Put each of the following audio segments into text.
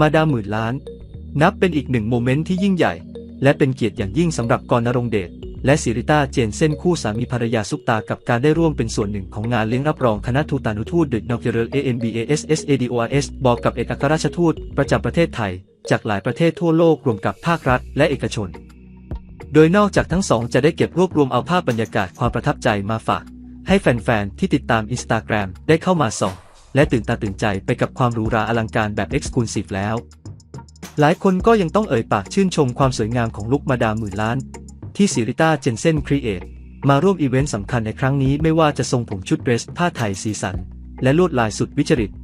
มาดามหมื่นล้าน นับเป็นอีกหนึ่งโมเมนต์ที่ยิ่งใหญ่ และเป็นเกียรติอย่างยิ่งสำหรับกรณรงเดชและสิริต้าเจนเส้นคู่สามีภรรยาซุปตากับการได้ร่วมเป็นส่วนหนึ่งของงานเลี้ยงรับรองคณะทูตานุทูต The Inaugural ANBASSADORS บอกกับเอกอัครราชทูตประจำประเทศไทย จากหลายประเทศทั่วโลกรวมกับภาครัฐและเอกชน โดยนอกจากทั้งสองจะได้เก็บรวบรวมเอาภาพบรรยากาศความประทับใจมาฝาก ให้แฟนๆที่ติดตามอินสตาแกรมได้เข้ามาส่อง และตื่นตาตื่นใจไปกับความหรูหราอลังการแบบ Exclusive แล้ว หลายคนก็ยังต้องเอ่ยปากชื่นชมความสวยงามของลุคมาดามหมื่นล้าน ที่ซิริต้าเจนเซนครีเอทมาร่วมอีเวนต์สำคัญในครั้งนี้ไม่ว่าจะทรงผมชุดเดรสผ้าไทยสีสัน และลวดลายสุดวิจิตร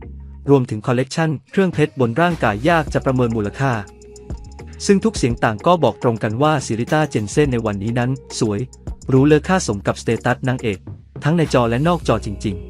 รวมถึงคอลเลกชันเครื่องเพชรบนร่างกายยากจะประเมินมูลค่า ซึ่งทุกเสียงต่างก็บอกตรงกันว่าซิริต้าเจนเซนในวันนี้นั้น สวย รู้เลอค่าสมกับสเตตัสนางเอก ทั้งในจอและนอกจอจริง ๆ